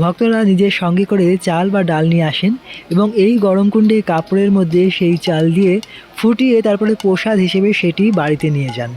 ভক্তরা নিজের সঙ্গে করে চাল বা ডাল নিয়ে আসেন এবং এই গরম কুণ্ডে কাপড়ের মধ্যে সেই চাল দিয়ে ফুটিয়ে তারপরে প্রসাদ হিসেবে সেটি বাড়িতে নিয়ে যান।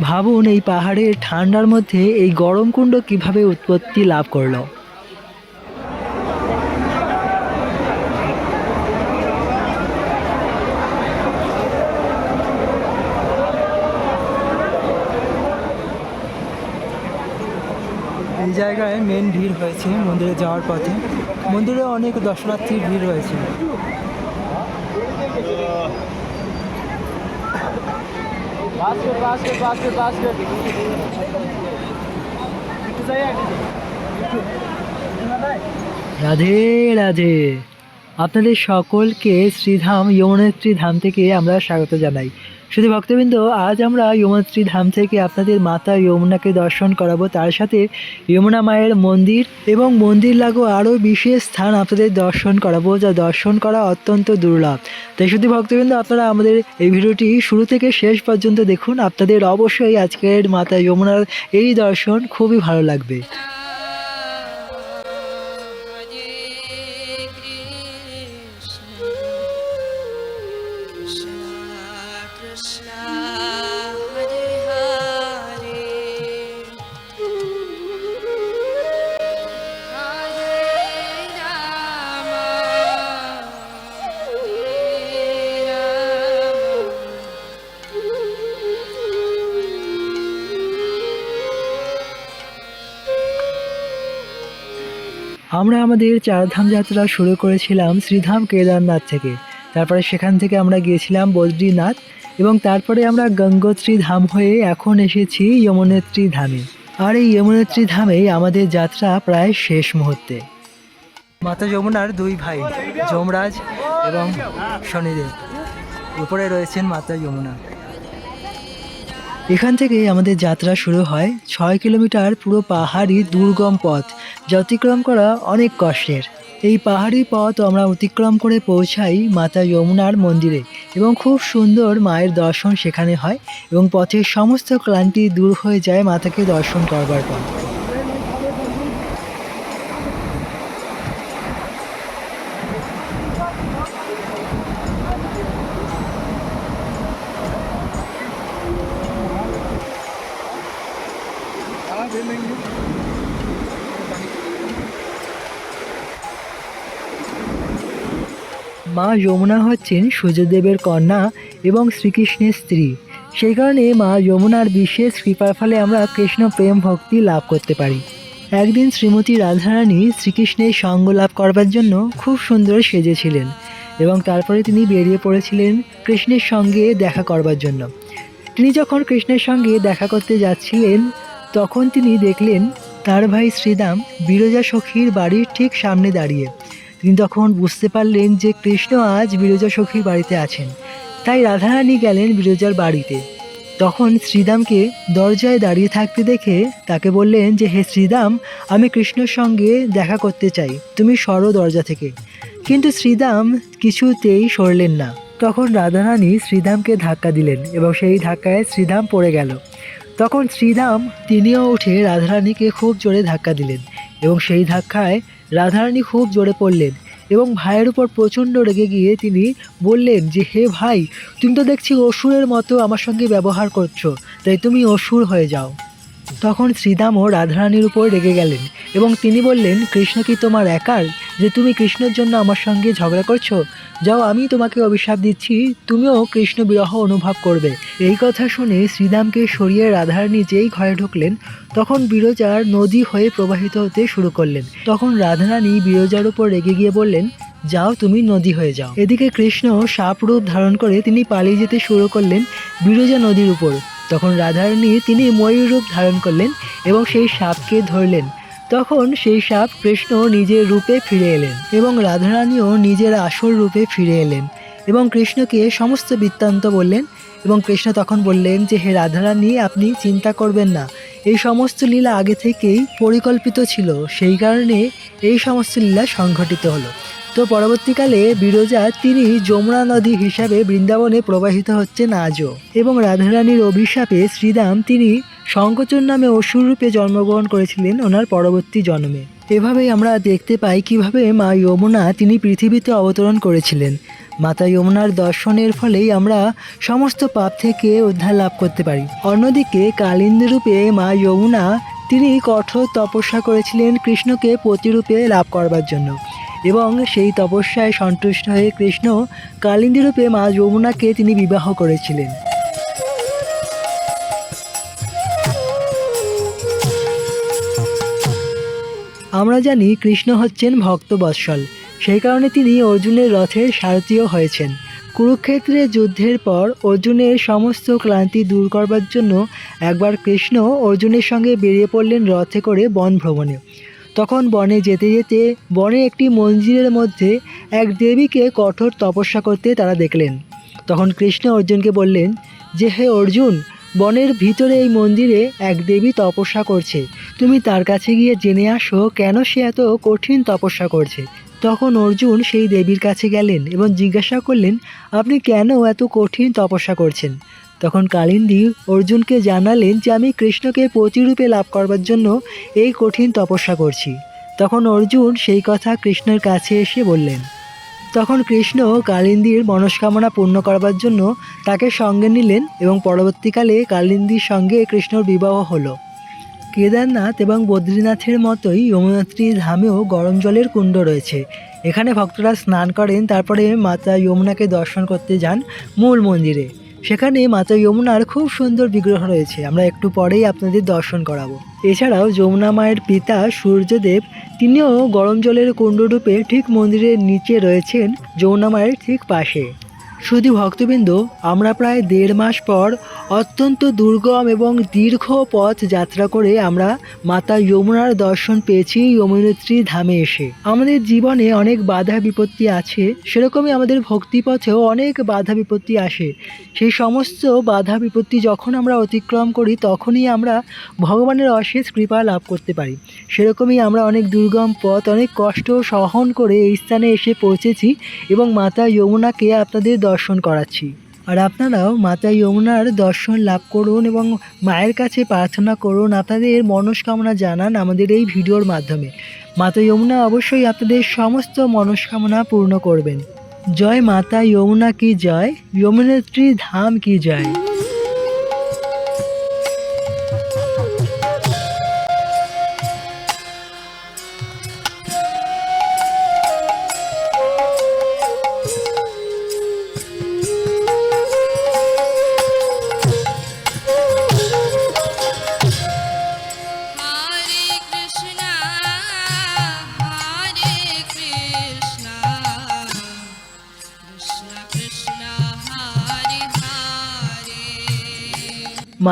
ভাবুন এই পাহাড়ের ঠান্ডার মধ্যে এই গরম কুণ্ড কীভাবে উৎপত্তি লাভ করল। জায়গায় মেন ভিড় হয়েছে মন্দিরে যাওয়ার পথে। মন্দিরে অনেক দর্শনার্থীর ভিড় basket. রাধে রাধে। আপনাদের সকলকে শ্রীধাম যমুনেত্রী ধাম থেকে আমরা স্বাগত জানাই। শুধু ভক্তবৃন্দ, আজ আমরা যমুনেত্রী ধাম থেকে আপনাদের মাতা যমুনাকে দর্শন করাবো। তার সাথে যমুনা মায়ের মন্দির এবং মন্দির লাগো আরও বিশেষ স্থান আপনাদের দর্শন করাবো, যা দর্শন করা অত্যন্ত দুর্লভ। তাই শুধু ভক্তবৃন্দ, আপনারা আমাদের এই ভিডিওটি শুরু থেকে শেষ পর্যন্ত দেখুন। আপনাদের অবশ্যই আজকের মাতা যমুনার এই দর্শন খুবই ভালো লাগবে। আমরা আমাদের চারধাম যাত্রা শুরু করেছিলাম শ্রীধাম কেদারনাথ থেকে। তারপরে সেখান থেকে আমরা গিয়েছিলাম বদ্রীনাথ এবং তারপরে আমরা গঙ্গোত্রী ধাম হয়ে এখন এসেছি যমুনেত্রী ধামে। আর এই যমুনেত্রী ধামেই আমাদের যাত্রা প্রায় শেষ মুহূর্তে। মাতা যমুনার দুই ভাই, যমরাজ এবং শনিদেব। উপরে রয়েছেন মাতা যমুনা। এখান থেকে আমাদের যাত্রা শুরু হয় ছয় কিলোমিটার পুরো পাহাড়ি দুর্গম পথ। যা অতিক্রম করা অনেক কষ্টের। এই পাহাড়ি পথ আমরা অতিক্রম করে পৌঁছাই মাতা যমুনার মন্দিরে এবং খুব সুন্দর মায়ের দর্শন সেখানে হয় এবং পথের সমস্ত ক্লান্তি দূর হয়ে যায় মাতাকে দর্শন করবার পর মা যমুনা হচ্ছেন সূর্যদেবের কন্যা এবং শ্রীকৃষ্ণের স্ত্রী। সেই কারণে মা যমুনার বিশেষ কৃপার ফলে আমরা কৃষ্ণ প্রেম ভক্তি লাভ করতে পারি। একদিন শ্রীমতী রাধারানী শ্রীকৃষ্ণের সঙ্গ লাভ করবার জন্য খুব সুন্দর সেজেছিলেন এবং তারপরে তিনি বেরিয়ে পড়েছিলেন কৃষ্ণের সঙ্গে দেখা করবার জন্য। তিনি যখন কৃষ্ণের সঙ্গে দেখা করতে যাচ্ছিলেন, তখন তিনি দেখলেন তার ভাই শ্রীদাম বিরজা সখীর বাড়ির ঠিক সামনে দাঁড়িয়ে তিনি তখন বুঝতে পারলেন যে কৃষ্ণ আজ বিরজা সখীর বাড়িতে আছেন। তাই রাধারানী গেলেন বিরজার বাড়িতে। তখন শ্রীদামকে দরজায় দাঁড়িয়ে থাকতে দেখে তাকে বললেন যে, হে শ্রীদাম, আমি কৃষ্ণর সঙ্গে দেখা করতে চাই। তুমি সরো দরজা থেকে। কিন্তু শ্রীদাম কিছুতেই সরলেন না। তখন রাধারানী শ্রীদামকে ধাক্কা দিলেন এবং সেই ধাক্কায় শ্রীদাম পড়ে গেল। তখন শ্রীদাম তিনিও উঠে রাধারানীকে খুব জোরে ধাক্কা দিলেন এবং সেই ধাক্কায় রাধারানী খুব জোরে পড়লেন এবং ভাইয়ের উপর প্রচণ্ড রেগে গিয়ে তিনি বললেন যে, হে ভাই, তুমি তো দেখছি অসুরের মতো আমার সঙ্গে ব্যবহার করছ, তাই তুমি অসুর হয়ে যাও। তখন শ্রীদামও রাধারানীর উপর রেগে গেলেন এবং তিনি বললেন, কৃষ্ণ কি তোমার একার? যে তুমি কৃষ্ণের জন্য আমার সঙ্গে ঝগড়া করছ? যাও, আমি তোমাকে অভিশাপ দিচ্ছি। তুমিও কৃষ্ণ বিরহ অনুভব করবে। এই কথা শুনে শ্রীদামকে সরিয়ে রাধারানী যেই ঘরে ঢুকলেন, তখন বিরজার নদী হয়ে প্রবাহিত হতে শুরু করলেন। তখন রাধারানী বিরজার উপর রেগে গিয়ে বললেন, যাও, তুমি নদী হয়ে যাও। এদিকে কৃষ্ণ সাপ রূপ ধারণ করে তিনি পালিয়ে যেতে শুরু করলেন বিরজা নদীর উপর। তখন রাধারানী তিনি ময়ূর রূপ ধারণ করলেন এবং সেই সাপকে ধরলেন। তখন সেই সাপ কৃষ্ণ নিজের রূপে ফিরে এলেন এবং রাধারানীও নিজের আসল রূপে ফিরে এলেন এবং কৃষ্ণকে সমস্ত বৃত্তান্ত বললেন এবং কৃষ্ণ তখন বললেন যে, হে রাধারানী, আপনি চিন্তা করবেন না। এই সমস্ত লীলা আগে থেকেই পরিকল্পিত ছিল। সেই কারণে এই সমস্ত লীলা সংঘটিত হলো। তো পরবর্তীকালে বিরজা তিনি যমুনা নদী হিসাবে বৃন্দাবনে প্রবাহিত হচ্ছেন আজও। এবং রাধারানীর অভিশাপে শ্রীদাম তিনি শঙ্কচুর নামে অসুর রূপে জন্মগ্রহণ করেছিলেন ওনার পরবর্তী জন্মে। এভাবেই আমরা দেখতে পাই কীভাবে মা যমুনা তিনি পৃথিবীতে অবতরণ করেছিলেন। মাতা যমুনার দর্শনের ফলেই আমরা সমস্ত পাপ থেকে উদ্ধার লাভ করতে পারি। অন্যদিকে কালিন্দী রূপে মা যমুনা তিনি কঠোর তপস্যা করেছিলেন কৃষ্ণকে প্রতিরূপে লাভ করবার জন্য। এবং সেই তপস্যায় সন্তুষ্ট হয়ে কৃষ্ণ কালিন্দী রূপে মা যমুনাকে তিনি বিবাহ করেছিলেন। আমরা জানি কৃষ্ণ হচ্ছেন ভক্তবৎসল। সেই কারণে তিনি অর্জুনের রথের সারথীও হয়েছেন। কুরুক্ষেত্রে যুদ্ধের পর অর্জুনের সমস্ত ক্লান্তি দূর করবার জন্য একবার কৃষ্ণ অর্জুনের সঙ্গে বেরিয়ে পড়লেন রথে করে বন ভ্রমণে তখন বনে যেতে যেতে বনে একটি মন্দিরের মধ্যে এক দেবীকে কঠোর তপস্যা করতে তারা দেখলেন। তখন কৃষ্ণ অর্জুনকে বললেন, যে হে অর্জুন, বনের ভিতরে এই মন্দিরে এক দেবী তপস্যা করছে। তুমি তার কাছে গিয়ে জেনে আসো কেন সে এত কঠিন তপস্যা করছে। তখন অর্জুন সেই দেবীর কাছে গেলেন এবং জিজ্ঞাসা করলেন, আপনি কেন এত কঠিন তপস্যা করছেন? তখন কালিন্দী অর্জুনকে জানালেন যে আমি কৃষ্ণকে প্রতিরূপে লাভ করবার জন্য এই কঠিন তপস্যা করছি। তখন অর্জুন সেই কথা কৃষ্ণের কাছে এসে বললেন, তখন কৃষ্ণ কালিন্দীর মনস্কামনা পূর্ণ করবার জন্য তাকে সঙ্গে নিলেন এবং পরবর্তীকালে কালিন্দীর সঙ্গে কৃষ্ণর বিবাহ হলো। কেদারনাথ এবং বদ্রীনাথের মতোই যমুনাত্রী ধামেও গরম জলের কুণ্ড রয়েছে। এখানে ভক্তরা স্নান করেন, তারপরে মাতা যমুনাকে দর্শন করতে যান মূল মন্দিরে। সেখানে মাতা যমুনার খুব সুন্দর বিগ্রহ রয়েছে। আমরা একটু পরেই আপনাদের দর্শন করাবো। এছাড়াও যমুনা মায়ের পিতা সূর্যদেব, তিনিও গরম জলের কুণ্ডরূপে ঠিক মন্দিরের নিচে রয়েছেন যমুনা মায়ের ঠিক পাশে। শুধু ভক্তবৃন্দ, আমরা প্রায় দেড় মাস পর অত্যন্ত দুর্গম এবং দীর্ঘ পথ যাত্রা করে আমরা মাতা যমুনার দর্শন পেয়েছি যমুনোত্রী ধামে এসে। আমাদের জীবনে অনেক বাধা বিপত্তি আছে, সেরকমই আমাদের ভক্তিপথেও অনেক বাধা বিপত্তি আসে। সেই সমস্ত বাধা বিপত্তি যখন আমরা অতিক্রম করি, তখনই আমরা ভগবানের অশেষ কৃপা লাভ করতে পারি। সেরকমই আমরা অনেক দুর্গম পথ, অনেক কষ্ট সহন করে এই স্থানে এসে পৌঁছেছি এবং মাতা যমুনাকে আপনাদের দর্শন করাচ্ছি। আর আপনারাও মাতা যমুনার দর্শন লাভ করুন এবং মায়ের কাছে প্রার্থনা করুন, আপনাদের মনস্কামনা জানান আমাদের এই ভিডিওর মাধ্যমে। মাতা যমুনা অবশ্যই আপনাদের সমস্ত মনস্কামনা পূর্ণ করবেন। জয় মাতা যমুনা কি জয়? যমুনেত্রী ধাম কি জয়?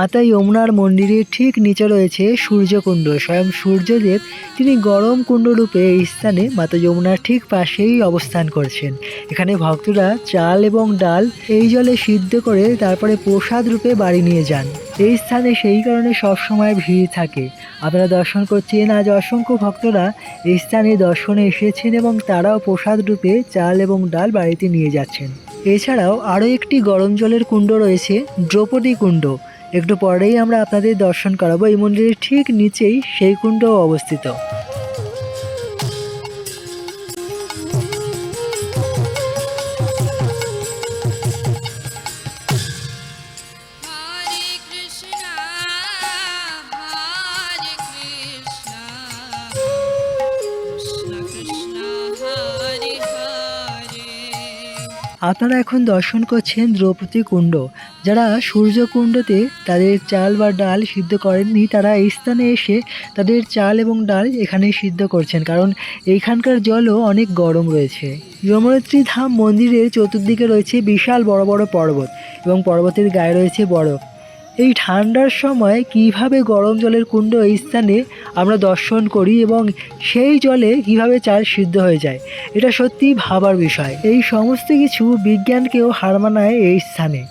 মাতা যমুনার মন্দিরের ঠিক নিচে রয়েছে সূর্যকুণ্ড। স্বয়ং সূর্যদেব তিনি গরম কুণ্ড রূপে এই স্থানে মাতা যমুনার ঠিক পাশেই অবস্থান করছেন। এখানে ভক্তরা চাল এবং ডাল এই জলে সিদ্ধ করে তারপরে প্রসাদ রূপে বাড়ি নিয়ে যান। এই স্থানে সেই কারণে সবসময় ভিড় থাকে। আপনারা দর্শন করছেন, আজ অসংখ্য ভক্তরা এই স্থানে দর্শনে এসেছেন এবং তারাও প্রসাদ রূপে চাল এবং ডাল বাড়িতে নিয়ে যাচ্ছেন। এছাড়াও আরও একটি গরম জলের কুণ্ড রয়েছে, দ্রৌপদী কুণ্ড। একটু পরেই আমরা আপনাদের দর্শন করাবো। এই মন্দিরের ঠিক নিচেই সেই কুণ্ডও অবস্থিত। আপনারা এখন দর্শন করছেন দ্রৌপদী কুণ্ড। যারা সূর্যকুণ্ডতে তাদের চাল বা ডাল সিদ্ধ করেননি, তারা এই স্থানে এসে তাদের চাল এবং ডাল এখানে সিদ্ধ করছেন, কারণ এইখানকার জলও অনেক গরম রয়েছে। যমুনোত্রী ধাম মন্দিরের চতুর্দিকে রয়েছে বিশাল বড় বড় পর্বত এবং পর্বতের গায়ে রয়েছে বরফ। এই ঠান্ডার সময় কীভাবে গরম জলের কুণ্ড এই স্থানে আমরা দর্শন করি এবং সেই জলে কীভাবে চাল সিদ্ধ হয়ে যায়, এটা সত্যি ভাবার বিষয়। এই সমস্ত কিছু বিজ্ঞানকেও হার মানায় এই স্থানে।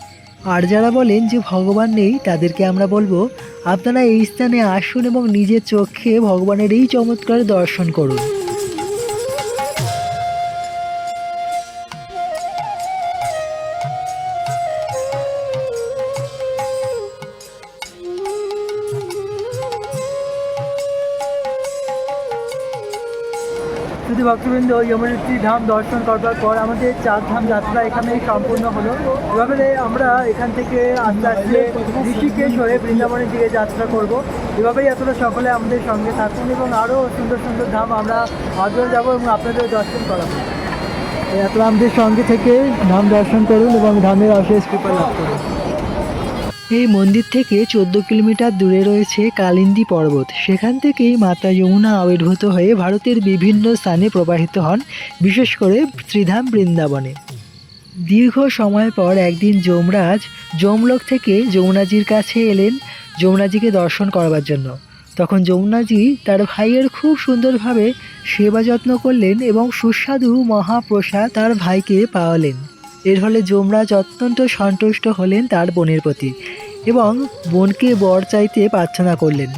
আর যারা বলেন যে ভগবান নেই, তাদেরকে আমরা বলব, আপনারা এই স্থানে আসুন এবং নিজের চোখে ভগবানের এই চমৎকার দর্শন করুন। শুধু ভক্তবৃন্দ যমুনেত্রী ধাম দর্শন করবার পর আমাদের চার ধাম যাত্রা এখানেই সম্পূর্ণ হলো, এভাবে আমরা এখান থেকে আস্তে আস্তে ঋষিকেশ হয়ে বৃন্দাবনের দিকে যাত্রা করব। এভাবেই এতটা সকলে আমাদের সঙ্গে থাকুন এবং আরও সুন্দর সুন্দর ধাম আমরা আগ্রহ যাব এবং আপনাদের দর্শন করাবো। এত আমাদের সঙ্গে থেকে ধাম দর্শন করুন এবং ধামের অশেষ কৃপা লাভ করুন। এই মন্দির থেকে চোদ্দ কিলোমিটার দূরে রয়েছে কালিন্দী পর্বত। সেখান থেকেই মাতা যমুনা আবির্ভূত হয়ে ভারতের বিভিন্ন স্থানে প্রবাহিত হন, বিশেষ করে শ্রীধাম বৃন্দাবনে। দীর্ঘ সময় পর একদিন যমরাজ যমলোক থেকে যমুনাজির কাছে এলেন, যমুনাজিকে দর্শন করবার জন্য। তখন যমুনাজি তার ভাইয়ের খুব সুন্দরভাবে সেবা যত্ন করলেন এবং সুস্বাদু মহাপ্রসাদ তার ভাইকে পাওয়ালেন। এর ফলে যমরাজ অত্যন্ত সন্তুষ্ট হলেন তার বোনের প্রতি এবং বোনকে বর চাইতে প্রার্থনা করলেন।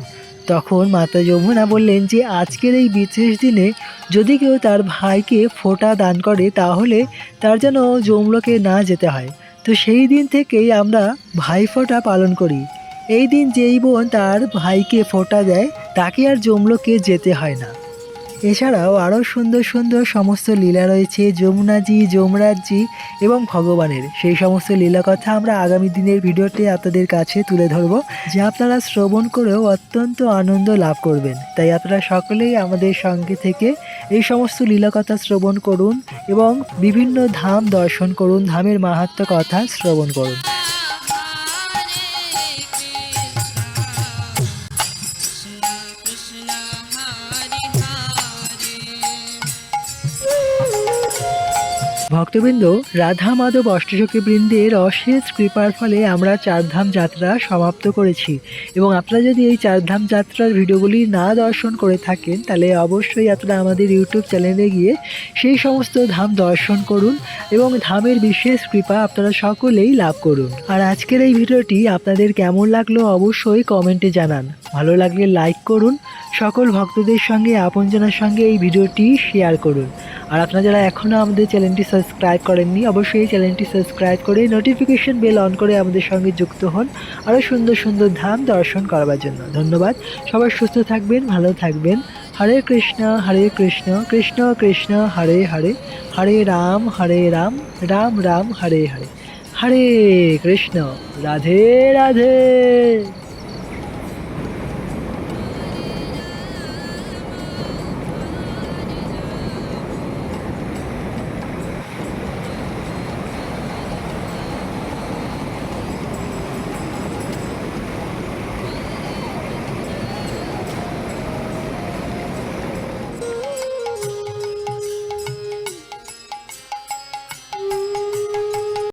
তখন মাতা যমুনা বললেন যে, আজকের এই বিশেষ দিনে যদি কেউ তার ভাইকে ফোঁটা দান করে, তাহলে তার যেন যমলোকে না যেতে হয়। তো সেই দিন থেকেই আমরা ভাই ফোঁটা পালন করি। এই দিন যেই বোন তার ভাইকে ফোঁটা দেয়, তাকে আর যমলোকে যেতে হয় না। এছাড়াও আরও সুন্দর সুন্দর সমস্ত লীলা রয়েছে, যমুনাজি যমরাজজি এবং ভগবানের। সেই সমস্ত লীলা কথা আমরা আগামী দিনের ভিডিওতে আপনাদের কাছে তুলে ধরব, যা আপনারা শ্রবণ করেও অত্যন্ত আনন্দ লাভ করবেন। তাই আপনারা সকলেই আমাদের সঙ্গে থেকে এই সমস্ত লীলা কথা শ্রবণ করুন এবং বিভিন্ন ধাম দর্শন করুন, ধামের মাহাত্ম কথা শ্রবণ করুন। ভক্তবৃন্দ, রাধা মাধব অষ্টচকী বৃন্দের অশেষ কৃপার ফলে আমরা চারধাম যাত্রা সমাপ্ত করেছি। এবং আপনারা যদি এই চারধাম যাত্রার ভিডিওগুলি না দর্শন করে থাকেন, তাহলে অবশ্যই আপনারা আমাদের ইউটিউব চ্যানেলে গিয়ে সেই সমস্ত ধাম দর্শন করুন এবং ধামের বিশেষ কৃপা আপনারা সকলেই লাভ করুন। আর আজকের এই ভিডিওটি আপনাদের কেমন লাগল অবশ্যই কমেন্টে জানান। ভালো লাগলে লাইক করুন, সকল ভক্তদের সঙ্গে, আপনজনের সঙ্গে এই ভিডিওটি শেয়ার করুন। আর আপনারা যারা এখনও আমাদের চ্যানেলটি সাবস্ক্রাইব করেননি, অবশ্যই চ্যানেলটি সাবস্ক্রাইব করে নোটিফিকেশন বেল অন করে আমাদের সঙ্গে যুক্ত হন। আরও সুন্দর সুন্দর ধাম দর্শন করবার জন্য। ধন্যবাদ। সবাই সুস্থ থাকবেন, ভালো থাকবেন। হরে কৃষ্ণ হরে কৃষ্ণ কৃষ্ণ কৃষ্ণ, হরে হরে। হরে রাম হরে রাম রাম রাম, হরে হরে। হরে কৃষ্ণ, রাধে রাধে।